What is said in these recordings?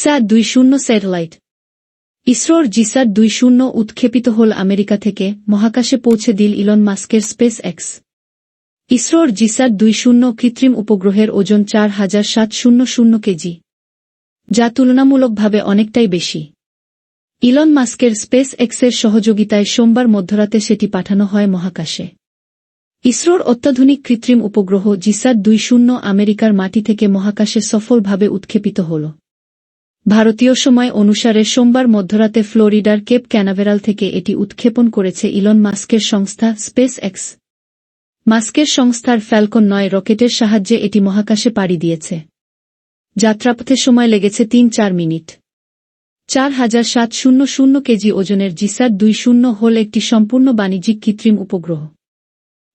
জিক্সাট দুই শূন্য স্যাটেলাইট। ইসরোর জিসাট দুই শূন্য উৎক্ষেপিত হল আমেরিকা থেকে মহাকাশে পৌঁছে দিল ইলন মাস্কের স্পেস এক্স ইসরোর জিসাট দুই শূন্য কৃত্রিম উপগ্রহের ওজন চার হাজার সাত শূন্য শূন্য কেজি, যা তুলনামূলকভাবে অনেকটাই বেশি। ইলন মাস্কের স্পেস এক্সের সহযোগিতায় সোমবার মধ্যরাতে সেটি পাঠানো হয় মহাকাশে। ইসরোর অত্যাধুনিক কৃত্রিম উপগ্রহ জিসাট দুই শূন্য আমেরিকার মাটি থেকে মহাকাশে সফলভাবে উৎক্ষেপিত হল। ভারতীয় সময় অনুসারে সোমবার মধ্যরাতে ফ্লোরিডার কেপ ক্যানাভেরাল থেকে এটি উৎক্ষেপণ করেছে ইলন মাস্কের সংস্থা স্পেস এক্স মাস্কের সংস্থার ফ্যালকন নয় রকেটের সাহায্যে এটি মহাকাশে পাড়ি দিয়েছে। যাত্রাপথে সময় লেগেছে তিন চার মিনিট। চার হাজার সাত শূন্য শূন্য কেজি ওজনের জিসাট দুই শূন্য হল একটি সম্পূর্ণ বাণিজ্যিক কৃত্রিম উপগ্রহ।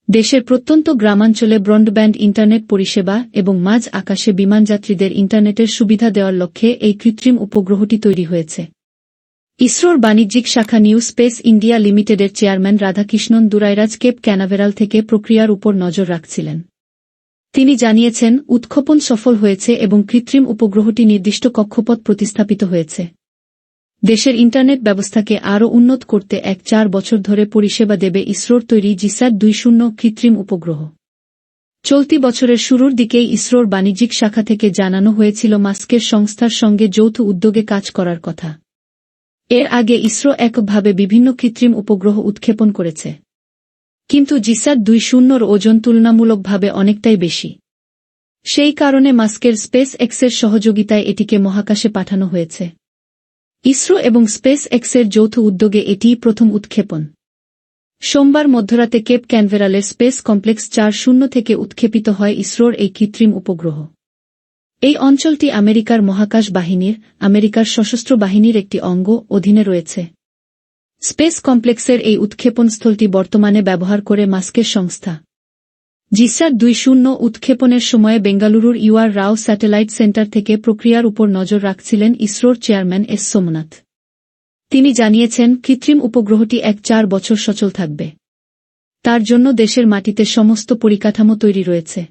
দেশের প্রত্যন্ত গ্রামাঞ্চলে ব্রডব্যান্ড ইন্টারনেট পরিষেবা এবং মাঝ আকাশে বিমানযাত্রীদের ইন্টারনেটের সুবিধা দেওয়ার লক্ষ্যে এই কৃত্রিম উপগ্রহটি তৈরি হয়েছে। ইসরোর বাণিজ্যিক শাখা নিউ স্পেস ইন্ডিয়া লিমিটেডের chairman Radhakrishnan Durairaj Cape Canaveral থেকে প্রক্রিয়ার উপর নজর রাখছিলেন। তিনি জানিয়েছেন, উৎক্ষেপণ সফল হয়েছে এবং কৃত্রিম উপগ্রহটি নির্দিষ্ট কক্ষপথ প্রতিস্থাপিত হয়েছে। দেশের ইন্টারনেট ব্যবস্থাকে আরও উন্নত করতে এক চার বছর ধরে পরিষেবা দেবে ইসরোর তৈরি জিস্যাট দুই শূন্য কৃত্রিম উপগ্রহ। চলতি বছরের শুরুর দিকেই ইসরোর বাণিজ্যিক শাখা থেকে জানানো হয়েছিল মাস্কের সংস্থার সঙ্গে যৌথ উদ্যোগে কাজ করার কথা। এর আগে ইসরো একভাবে বিভিন্ন কৃত্রিম উপগ্রহ উৎক্ষেপণ করেছে। কিন্তু জিসাট দুই শূন্যর ওজন তুলনামূলকভাবে অনেকটাই বেশি। সেই কারণে মাস্কের স্পেস এক্সের সহযোগিতায় এটিকে মহাকাশে পাঠানো হয়েছে। ইসরো এবং স্পেস এক্সের যৌথ উদ্যোগে এটিই প্রথম উৎক্ষেপণ। সোমবার মধ্যরাতে কেপ ক্যানভেরালের স্পেস কমপ্লেক্স চার শূন্য থেকে উৎক্ষেপিত হয় ইসরোর এই কৃত্রিম উপগ্রহ। এই অঞ্চলটি আমেরিকার মহাকাশ বাহিনীর, আমেরিকার সশস্ত্র বাহিনীর একটি অঙ্গ অধীনে রয়েছে। স্পেস কমপ্লেক্সের এই উৎক্ষেপণস্থলটি বর্তমানে ব্যবহার করে মাস্কের সংস্থা। জিসার দুই শূন্য উৎক্ষেপণের সময়ে বেঙ্গালুরুর ইউআর রাও স্যাটেলাইট সেন্টার থেকে প্রক্রিয়ার উপর নজর রাখছিলেন ইসরোর চেয়ারম্যান এস সোমনাথ। তিনি জানিয়েছেন, কৃত্রিম উপগ্রহটি এক চার বছর সচল থাকবে। তার জন্য দেশের মাটিতে সমস্ত পরিকাঠামো তৈরি রয়েছে।